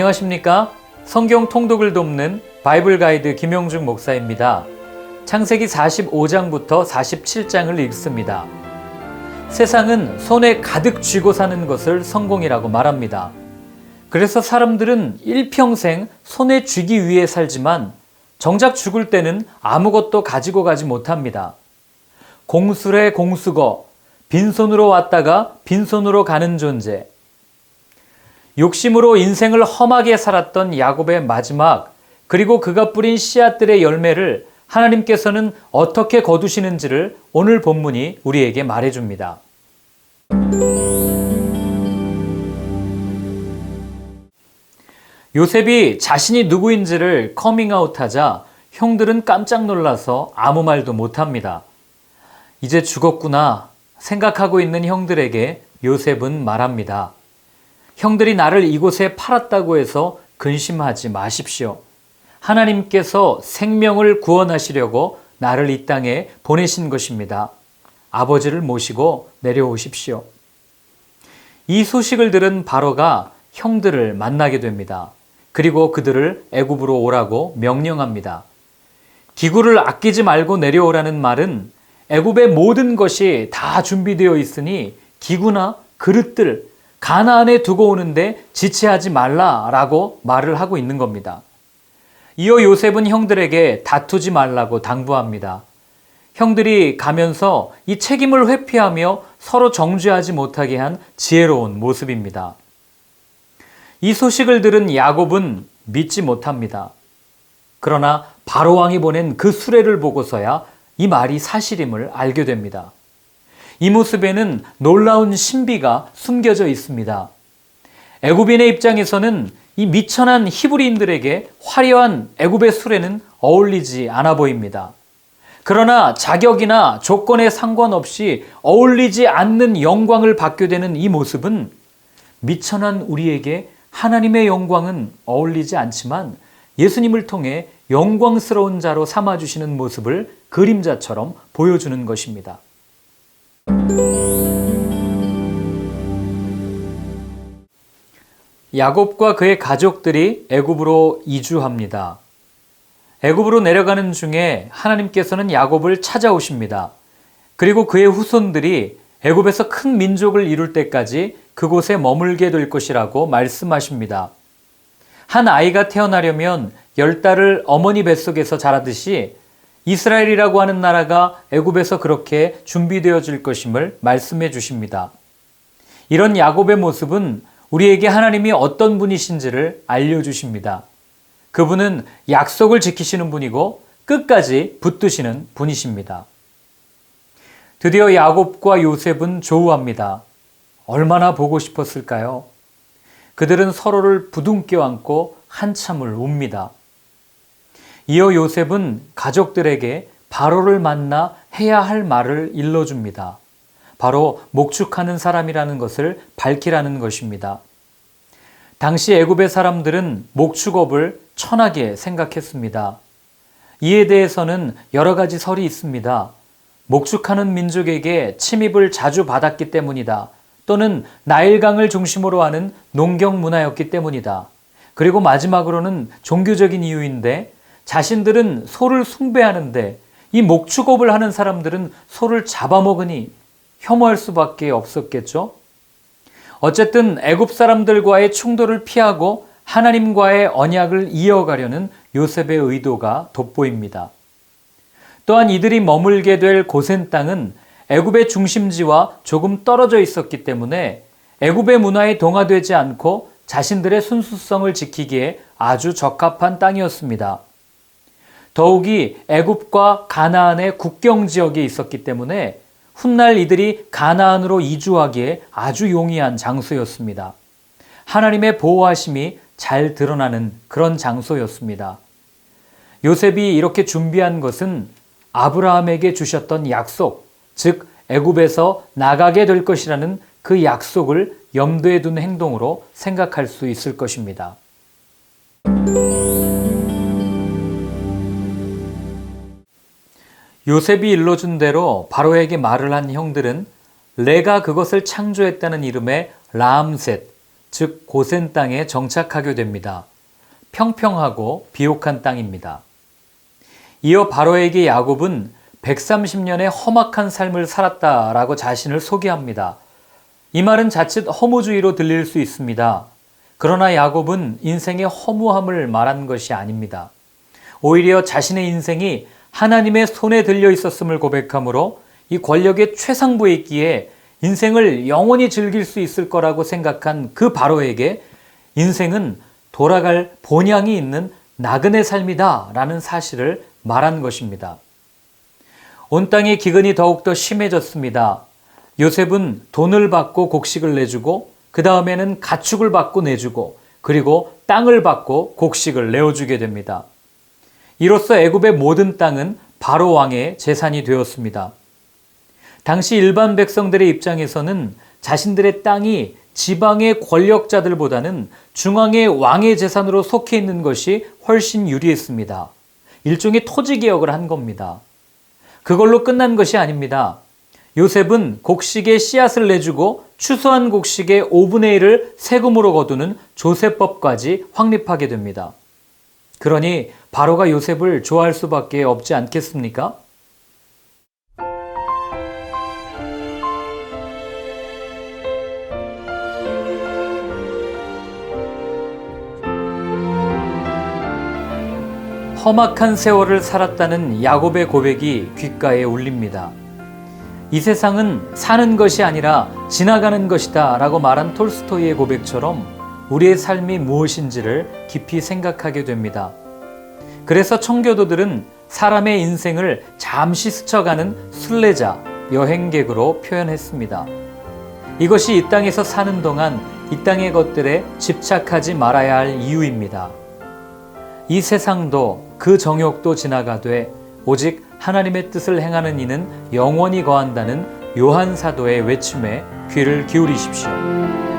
안녕하십니까? 성경 통독을 돕는 바이블 가이드 김영중 목사입니다. 창세기 45장부터 47장을 읽습니다. 세상은 손에 가득 쥐고 사는 것을 성공이라고 말합니다. 그래서 사람들은 일평생 손에 쥐기 위해 살지만 정작 죽을 때는 아무것도 가지고 가지 못합니다. 공술의 공수거, 빈손으로 왔다가 빈손으로 가는 존재. 욕심으로 인생을 험하게 살았던 야곱의 마지막, 그리고 그가 뿌린 씨앗들의 열매를 하나님께서는 어떻게 거두시는지를 오늘 본문이 우리에게 말해줍니다. 요셉이 자신이 누구인지를 커밍아웃하자 형들은 깜짝 놀라서 아무 말도 못합니다. 이제 죽었구나 생각하고 있는 형들에게 요셉은 말합니다. 형들이 나를 이곳에 팔았다고 해서 근심하지 마십시오. 하나님께서 생명을 구원하시려고 나를 이 땅에 보내신 것입니다. 아버지를 모시고 내려오십시오. 이 소식을 들은 바로가 형들을 만나게 됩니다. 그리고 그들을 애굽으로 오라고 명령합니다. 기구를 아끼지 말고 내려오라는 말은 애굽의 모든 것이 다 준비되어 있으니 기구나 그릇들 가나안에 두고 오는데 지체하지 말라라고 말을 하고 있는 겁니다. 이어 요셉은 형들에게 다투지 말라고 당부합니다. 형들이 가면서 이 책임을 회피하며 서로 정죄하지 못하게 한 지혜로운 모습입니다. 이 소식을 들은 야곱은 믿지 못합니다. 그러나 바로 왕이 보낸 그 수레를 보고서야 이 말이 사실임을 알게 됩니다. 이 모습에는 놀라운 신비가 숨겨져 있습니다. 애굽인의 입장에서는 이 미천한 히브리인들에게 화려한 애굽의 수레는 어울리지 않아 보입니다. 그러나 자격이나 조건에 상관없이 어울리지 않는 영광을 받게 되는 이 모습은 미천한 우리에게 하나님의 영광은 어울리지 않지만 예수님을 통해 영광스러운 자로 삼아주시는 모습을 그림자처럼 보여주는 것입니다. 야곱과 그의 가족들이 애굽으로 이주합니다. 애굽으로 내려가는 중에 하나님께서는 야곱을 찾아오십니다. 그리고 그의 후손들이 애굽에서 큰 민족을 이룰 때까지 그곳에 머물게 될 것이라고 말씀하십니다. 한 아이가 태어나려면 열 달을 어머니 뱃속에서 자라듯이 이스라엘이라고 하는 나라가 애굽에서 그렇게 준비되어질 것임을 말씀해 주십니다. 이런 야곱의 모습은 우리에게 하나님이 어떤 분이신지를 알려주십니다. 그분은 약속을 지키시는 분이고 끝까지 붙드시는 분이십니다. 드디어 야곱과 요셉은 조우합니다. 얼마나 보고 싶었을까요? 그들은 서로를 부둥켜 안고 한참을 웁니다. 이어 요셉은 가족들에게 바로를 만나 해야 할 말을 일러줍니다. 바로 목축하는 사람이라는 것을 밝히라는 것입니다. 당시 애굽의 사람들은 목축업을 천하게 생각했습니다. 이에 대해서는 여러 가지 설이 있습니다. 목축하는 민족에게 침입을 자주 받았기 때문이다. 또는 나일강을 중심으로 하는 농경 문화였기 때문이다. 그리고 마지막으로는 종교적인 이유인데 자신들은 소를 숭배하는데 이 목축업을 하는 사람들은 소를 잡아먹으니 혐오할 수밖에 없었겠죠. 어쨌든 애굽 사람들과의 충돌을 피하고 하나님과의 언약을 이어가려는 요셉의 의도가 돋보입니다. 또한 이들이 머물게 될 고센 땅은 애굽의 중심지와 조금 떨어져 있었기 때문에 애굽의 문화에 동화되지 않고 자신들의 순수성을 지키기에 아주 적합한 땅이었습니다. 더욱이 애굽과 가나안의 국경 지역에 있었기 때문에 훗날 이들이 가나안으로 이주하기에 아주 용이한 장소였습니다. 하나님의 보호하심이 잘 드러나는 그런 장소였습니다. 요셉이 이렇게 준비한 것은 아브라함에게 주셨던 약속, 즉 애굽에서 나가게 될 것이라는 그 약속을 염두에 둔 행동으로 생각할 수 있을 것입니다. 요셉이 일러준 대로 바로에게 말을 한 형들은 레가 그것을 창조했다는 이름의 라암셋, 즉 고센 땅에 정착하게 됩니다. 평평하고 비옥한 땅입니다. 이어 바로에게 야곱은 130년의 험악한 삶을 살았다라고 자신을 소개합니다. 이 말은 자칫 허무주의로 들릴 수 있습니다. 그러나 야곱은 인생의 허무함을 말한 것이 아닙니다. 오히려 자신의 인생이 하나님의 손에 들려 있었음을 고백하므로 이 권력의 최상부에 있기에 인생을 영원히 즐길 수 있을 거라고 생각한 그 바로에게 인생은 돌아갈 본향이 있는 나그네 삶이다 라는 사실을 말한 것입니다. 온 땅의 기근이 더욱더 심해졌습니다. 요셉은 돈을 받고 곡식을 내주고 그 다음에는 가축을 받고 내주고 그리고 땅을 받고 곡식을 내어주게 됩니다. 이로써 애굽의 모든 땅은 바로 왕의 재산이 되었습니다. 당시 일반 백성들의 입장에서는 자신들의 땅이 지방의 권력자들보다는 중앙의 왕의 재산으로 속해 있는 것이 훨씬 유리했습니다. 일종의 토지 개혁을 한 겁니다. 그걸로 끝난 것이 아닙니다. 요셉은 곡식의 씨앗을 내주고 추수한 곡식의 5분의 1을 세금으로 거두는 조세법까지 확립하게 됩니다. 그러니 바로가 요셉을 좋아할 수밖에 없지 않겠습니까? 험악한 세월을 살았다는 야곱의 고백이 귓가에 울립니다. 이 세상은 사는 것이 아니라 지나가는 것이다 라고 말한 톨스토이의 고백처럼 우리의 삶이 무엇인지를 깊이 생각하게 됩니다. 그래서 청교도들은 사람의 인생을 잠시 스쳐가는 순례자, 여행객으로 표현했습니다. 이것이 이 땅에서 사는 동안 이 땅의 것들에 집착하지 말아야 할 이유입니다. 이 세상도 그 정욕도 지나가되 오직 하나님의 뜻을 행하는 이는 영원히 거한다는 요한 사도의 외침에 귀를 기울이십시오.